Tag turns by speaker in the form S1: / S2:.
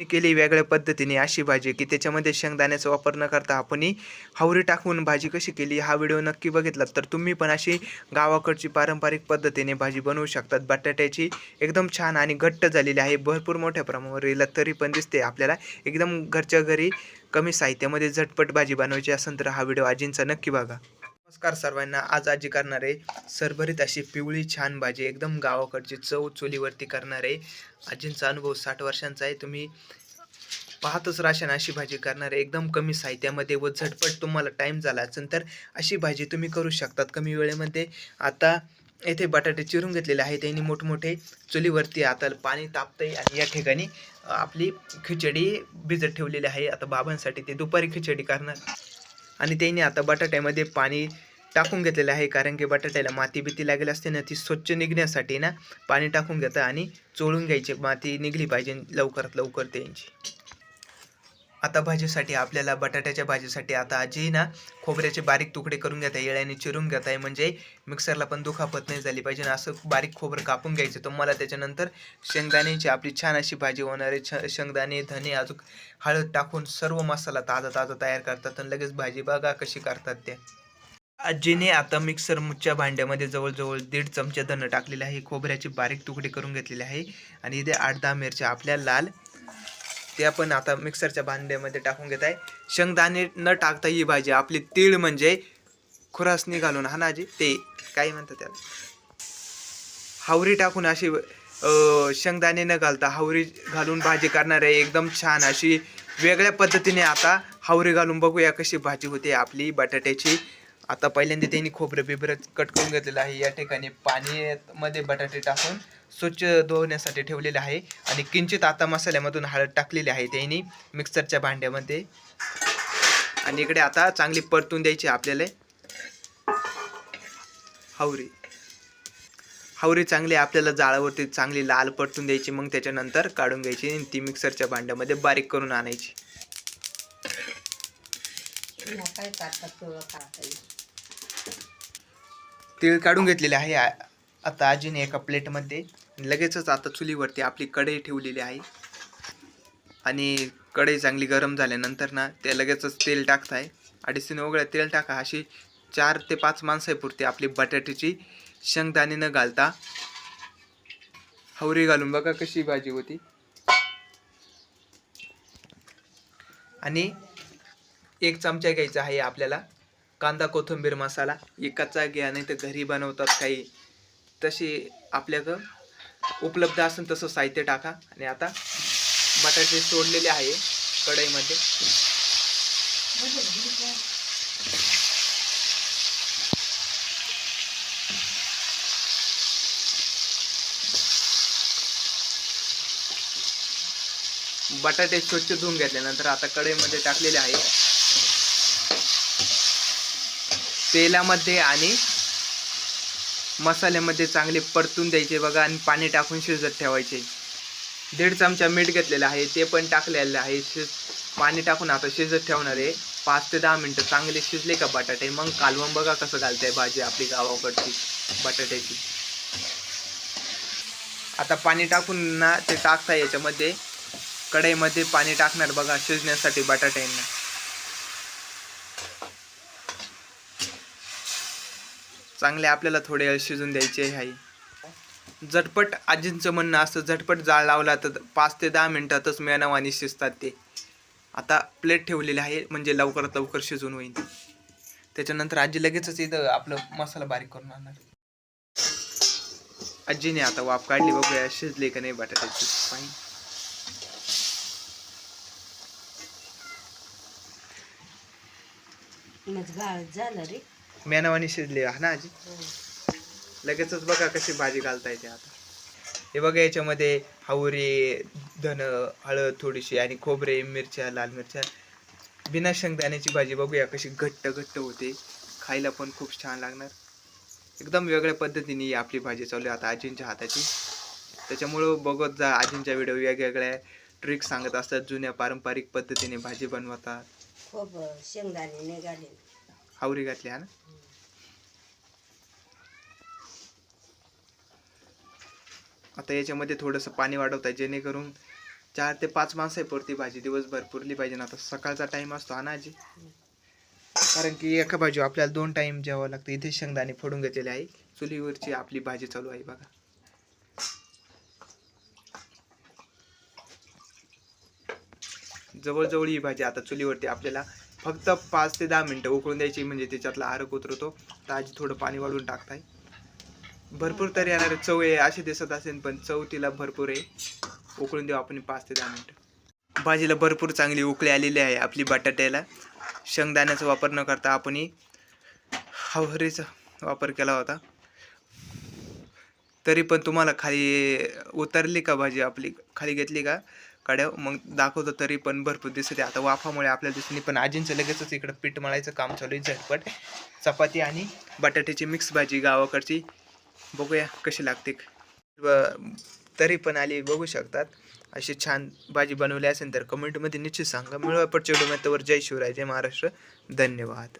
S1: केली वेगळ्या पद्धतीने अशी भाजी की त्याच्यामध्ये शेंगदाण्याचा वापर न करता आपण हावरी टाकून भाजी कशी केली हा व्हिडिओ नक्की बघितला तर तुम्ही पण अशी गावाकडची पारंपरिक पद्धतीने भाजी बनवू शकतात. बटाट्याची एकदम छान आणि घट्ट झालेली आहे. भरपूर मोठ्या प्रमाणावर येईल. तरी पण दिसते आपल्याला एकदम घरच्या घरी कमी साहित्यामध्ये झटपट भाजी बनवायची असेल तर हा व्हिडिओ आजींचा नक्की बघा. नमस्कार सर्वांना. आज आजी करणार आहे सरभरीत अशी पिवळी छान भाजी एकदम गावाकडची चव चुलीवरती करणार. आहे आजींचा अनुभव साठ वर्षांचा आहे. तुम्ही पाहतच राशन अशी भाजी करणार. आहे एकदम कमी साहित्यामध्ये व झटपट तुम्हाला टाईम झाला असेल तर अशी भाजी तुम्ही करू शकतात. कमी वेळेमध्ये आता येथे बटाटे चिरून घेतलेले आहे त्यांनी मोठमोठे चुलीवरती आता पाणी तापतंय आणि या ठिकाणी आपली खिचडी भिजत ठेवलेली आहे. आता बाबांसाठी ते दुपारी खिचडी करणार. आणि त्यांनी आता बटाट्यामध्ये पाणी टाकून घेतलेलं आहे कारण की बटाट्याला माती बिती लागेल असते ना ती स्वच्छ निघण्यासाठी ना पाणी टाकून घेतं आणि चोळून घ्यायची. माती निघली पाहिजे लवकरात लवकर त्यांची. आता भाजीसाठी आपल्याला बटाट्याच्या भाजीसाठी आता आजी ना खोबऱ्याचे बारीक तुकडे करून घेत आहे येळ्याने चिरून घेत आहे म्हणजे मिक्सरला पण दुखापत नाही झाली पाहिजे असं बारीक खोबरं कापून घ्यायचं. तर मला त्याच्यानंतर शेंगदाण्याची आपली छान अशी भाजी होणार आहे. छ शेंगदाणे धने अजून हळद टाकून सर्व मसाला ताजा ताजा तयार करतात आणि लगेच भाजी बघा कशी करतात ते आजीने आता मिक्सरच्या भांड्यामध्ये जवळजवळ दीड चमचे धनं टाकलेले आहे. खोबऱ्याची बारीक तुकडे करून घेतलेले आहे. आणि इथे आठ दहा मिरच्या आपल्या लाल ते आपण आता मिक्सरच्या भांड्यामध्ये टाकून घेत आहे. शेंगदाणे न टाकता ही भाजी आपली तीळ म्हणजे खुरासणी घालून हा नाजी ते काय म्हणतात त्याला? हावरी टाकून अशी शेंगदाणे न घालता हावरी घालून भाजी करणार आहे. एकदम छान अशी वेगळ्या पद्धतीने आता हावरी घालून बघूया कशी भाजी होते आपली बटाट्याची. आता पहिल्यांदा त्यांनी खोबरं बिबरं कट करून घेतलेलं आहे. या ठिकाणी पाण्यामध्ये बटाटे टाकून स्वच्छ धुवण्यासाठी ठेवलेले आहे. आणि किंचित आता मसाल्यामधून हळद टाकलेली आहे त्यांनी मिक्सरच्या भांड्यामध्ये. आणि इकडे आता चांगली परतून द्यायची आपल्याला. हावरी. हावरी चांगली आपल्याला जाळावरती चांगली लाल परतून द्यायची मग त्याच्यानंतर काढून घ्यायची आणि ती मिक्सरच्या भांड्यामध्ये बारीक करून आणायची
S2: काय काढतात तुला काय
S1: तीळ काढून घेतलेले आहे. आता आजीने एका प्लेटमध्ये लगेचच आता चुलीवरती आपली कढई ठेवलेली आहे. आणि कढई चांगली गरम झाल्यानंतर ना ते लगेचच तेल टाकताय. आहे तीन वगळ्या तेल टाका. अशी चार ते पाच माणसापुरती आपली बटाट्याची शेंगदाणे न घालता हवरी घालून बघा कशी भाजी होती. आणि एक चमचा घ्यायचा आहे आपल्याला. कांदा कोथिंबीर मसाला एकाचा घ्या नाही तर घरी बनवतात काही. तशी आपल्याकडं उपलब्ध असेल तसं साहित्य टाका. आणि आता बटाटे सोडलेले आहे कढईमध्ये. बटाटे स्वच्छ धुवून घेतल्यानंतर आता कढईमध्ये टाकलेले आहे. तेलामध्ये आणि मसाल्यामध्ये चांगले परतून द्यायचे बघा आणि पाणी टाकून शिजत ठेवायचे. दीड चमचा मीठ घेतलेलं आहे ते पण टाकलेलं आहे. शिज पाणी टाकून आता शिजत ठेवणार आहे. पाच ते दहा मिनटं चांगले शिजले का बटाटे? मग कालवण बघा कसं घालताय भाजी आपली गावाकडची बटाट्याची. आता पाणी टाकून ना ते टाकता याच्यामध्ये. कढईमध्ये पाणी टाकणार बघा शिजण्यासाठी बटाट्यांना. चांगले आपल्याला थोडे वेळ शिजून द्यायचे आहे झटपट आजींचं म्हणणं असतं झटपट जाळ लावला तर पाच ते दहा मिनिटातच मेणावानी शिजतात ते. आता प्लेट ठेवलेली आहे म्हणजे लवकरात लवकर शिजून होईल. त्याच्यानंतर आजी लगेचच इथं आपलं मसाला बारीक करून आणणार. आजीने आता वाफ काढली बघूया शिजले का नाही बटाट्याची. पाणी
S2: मग गाळ झालं रे.
S1: मेणावानी शिजली हा ना आजी? लगेचच बघा कशी भाजी घालता येते आता. हे बघा याच्यामध्ये हावरे धन हळद थोडीशी आणि खोबरे मिरच्या लाल मिरच्या. बिना शेंगदाण्याची भाजी बघूया कशी घट्ट घट्ट होते. खायला पण खूप छान लागणार. एकदम वेगळ्या पद्धतीने ही आपली भाजी चालू आहे आता आजींच्या हाताची. त्याच्यामुळं बघत जा आजींच्या व्हिडिओ वेगवेगळ्या ट्रिक सांगत असतात. जुन्या पारंपरिक पद्धतीने भाजी बनवतात.
S2: खूप शेंगदाणे निघाले
S1: हावरी घातली हा ना? आता याच्यामध्ये थोडंसं पाणी वाढवत आहे जेणेकरून चार ते पाच माणसं आहे पुरती भाजी दिवसभर पुरली पाहिजे ना. आता सकाळचा टाइम असतो हा ना आजी? कारण की एका भाजी आपल्याला दोन टाईम जेवावं लागतं. इथे शेंगदाणे फोडून घेतलेले आहे. चुलीवरची आपली भाजी चालू आहे बघा. जवळजवळ ही भाजी आता चुलीवरती आपल्याला फक्त पाच ते दहा मिनटं उकळून द्यायची म्हणजे त्याच्यातला आरक उतरतो तर आजी थोडं पाणी वाढून टाकताय. भरपूर तरी येणार चव आहे अशी दिसत असेल पण चव तिला भरपूर आहे. उकळून देऊ आपण पाच ते दहा मिनटं. भाजीला भरपूर चांगली उकळी आलेली आहे आपली बटाट्याला. शेंगदाण्याचा वापर न करता आपण हवरीचा वापर केला होता. तरी पण तुम्हाला खाली उतरली का भाजी आपली? खाली घेतली का? कड्या मग दाखवतो तरी पण भरपूर दिसते. आता वाफामुळे आपल्याला दिसून पण आजींचं लगेचच इकडं पीठ मळायचं काम चालू आहे झटपट. चपाती आणि बटाट्याची मिक्स भाजी गावाकडची. बघूया कशी लागते. तरी पण आली बघू शकतात. अशी छान भाजी बनवली असेल तर कमेंटमध्ये निश्चित सांगा. मिळवा पटच्या व्हिडिओ जय शिवराय जय महाराष्ट्र. धन्यवाद.